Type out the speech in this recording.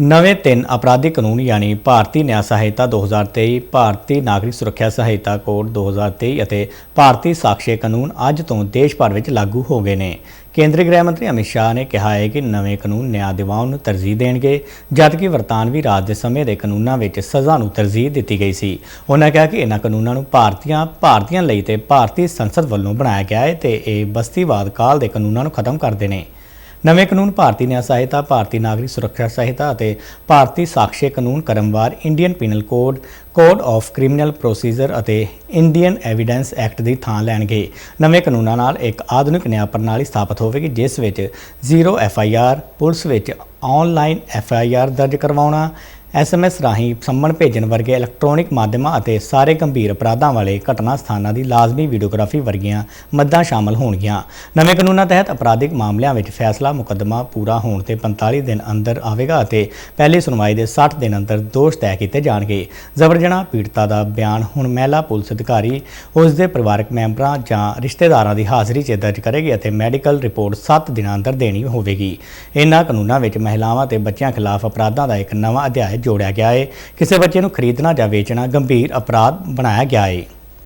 ਨਵੇਂ ਤਿੰਨ ਅਪਰਾਧਿਕ ਕਾਨੂੰਨ ਯਾਨੀ ਭਾਰਤੀ ਨਿਆਂ ਸਹਾਇਤਾ 2023 ਭਾਰਤੀ ਨਾਗਰਿਕ ਸੁਰੱਖਿਆ ਸਹਾਇਤਾ ਕੋਡ 2023 ਅਤੇ ਭਾਰਤੀ ਸਾਕਸ਼ੀ ਕਾਨੂੰਨ ਅੱਜ ਤੋਂ ਦੇਸ਼ ਭਰ ਵਿੱਚ ਲਾਗੂ ਹੋ ਗਏ ਨੇ। ਕੇਂਦਰੀ ਗ੍ਰਹਿ ਮੰਤਰੀ ਅਮਿਤ ਸ਼ਾਹ ਨੇ ਕਿਹਾ ਹੈ ਕਿ ਨਵੇਂ ਕਾਨੂੰਨ ਨਿਆਂ ਦਿਵਾਉਣ ਨੂੰ ਤਰਜੀਹ ਦੇਣਗੇ, ਜਦਕਿ ਵਰਤਾਨਵੀ ਰਾਜ ਦੇ ਸਮੇਂ ਦੇ ਕਾਨੂੰਨਾਂ ਵਿੱਚ ਸਜ਼ਾ ਨੂੰ ਤਰਜੀਹ ਦਿੱਤੀ ਗਈ ਸੀ। ਉਹਨਾਂ ਕਿਹਾ ਕਿ ਇਹਨਾਂ ਕਾਨੂੰਨਾਂ ਨੂੰ ਭਾਰਤੀਆਂ ਭਾਰਤੀਆਂ ਲਈ ਤੇ ਭਾਰਤੀ ਸੰਸਦ ਵੱਲੋਂ ਬਣਾਇਆ ਗਿਆ ਹੈ ਤੇ ਇਹ ਬਸਤੀਵਾਦ ਕਾਲ ਦੇ ਕਾਨੂੰਨਾਂ ਨੂੰ ਖਤਮ ਕਰਦੇ ਨੇ। ਨਵੇਂ ਕਾਨੂੰਨ ਭਾਰਤੀ ਨਿਆਂ ਸਹਾਇਤਾ, ਭਾਰਤੀ ਨਾਗਰਿਕ ਸੁਰੱਖਿਆ ਸਹਾਇਤਾ ਅਤੇ ਭਾਰਤੀ ਸਾਕਸ਼ੀ ਕਾਨੂੰਨ ਕਰਮਵਾਰ Indian penal code code of criminal procedure ਅਤੇ ਇੰਡੀਅਨ ਐਵੀਡੈਂਸ ਐਕਟ ਦੀ ਥਾਂ ਲੈਣਗੇ। ਨਵੇਂ ਕਾਨੂੰਨਾਂ ਨਾਲ ਇੱਕ ਆਧੁਨਿਕ ਨਿਆਂ ਪ੍ਰਣਾਲੀ ਸਥਾਪਿਤ ਹੋਵੇਗੀ, ਜਿਸ ਵਿੱਚ zero F I R police ਵਿੱਚ ਆਨਲਾਈਨ ਐਫ ਆਈ ਆਰ ਦਰਜ ਕਰਵਾਉਣਾ ਐਸਐਮਐਸ ਰਾਹੀਂ ਸੰਮਣ ਭੇਜਣ ਵਰਗੇ ਇਲੈਕਟ੍ਰੋਨਿਕ ਮਾਧਿਅਮਾਂ ਅਤੇ ਸਾਰੇ ਗੰਭੀਰ ਅਪਰਾਧਾਂ ਵਾਲੇ ਘਟਨਾ ਸਥਾਨਾਂ ਦੀ ਲਾਜ਼ਮੀ ਵੀਡੀਓਗ੍ਰਾਫੀ ਵਰਗੀਆਂ ਮੱਦਾਂ ਸ਼ਾਮਲ ਹੋਣਗੀਆਂ। ਨਵੇਂ ਕਾਨੂੰਨਾਂ ਤਹਿਤ ਅਪਰਾਧਿਕ ਮਾਮਲਿਆਂ ਵਿੱਚ ਫੈਸਲਾ ਮੁਕੱਦਮਾ ਪੂਰਾ ਹੋਣ ਤੇ 45 ਦਿਨ ਅੰਦਰ ਆਵੇਗਾ ਅਤੇ ਪਹਿਲੀ ਸੁਣਵਾਈ ਦੇ 60 ਦਿਨ ਅੰਦਰ ਦੋਸ਼ ਤੈਅ ਕੀਤੇ ਜਾਣਗੇ। ਜ਼ਬਰਜਣਾ ਪੀੜਤਾ ਦਾ ਬਿਆਨ ਹੁਣ ਮਹਿਲਾ ਪੁਲਿਸ ਅਧਿਕਾਰੀ, ਉਸ ਦੇ ਪਰਿਵਾਰਕ ਮੈਂਬਰਾਂ ਜਾਂ ਰਿਸ਼ਤੇਦਾਰਾਂ ਦੀ ਹਾਜ਼ਰੀ 'ਚ ਦਰਜ ਕਰੇਗੀ ਅਤੇ ਮੈਡੀਕਲ ਰਿਪੋਰਟ 7 ਦਿਨਾਂ ਅੰਦਰ ਦੇਣੀ ਹੋਵੇਗੀ। ਇਹਨਾਂ ਕਾਨੂੰਨਾਂ ਵਿੱਚ ਮਹਿਲਾਵਾਂ ਤੇ ਬੱਚਿਆਂ ਖਿਲਾਫ ਅਪਰਾਧਾਂ ਦਾ ਇੱਕ ਨਵਾਂ ਅਧਿਆਇ ਜੋੜਿਆ ਗਿਆ ਹੈ ਕਿਸੇ ਬੱਚੇ ਨੂੰ ਖਰੀਦਣਾ ਜਾਂ ਵੇਚਣਾ ਗੰਭੀਰ ਅਪਰਾਧ ਬਣਾਇਆ ਗਿਆ ਹੈ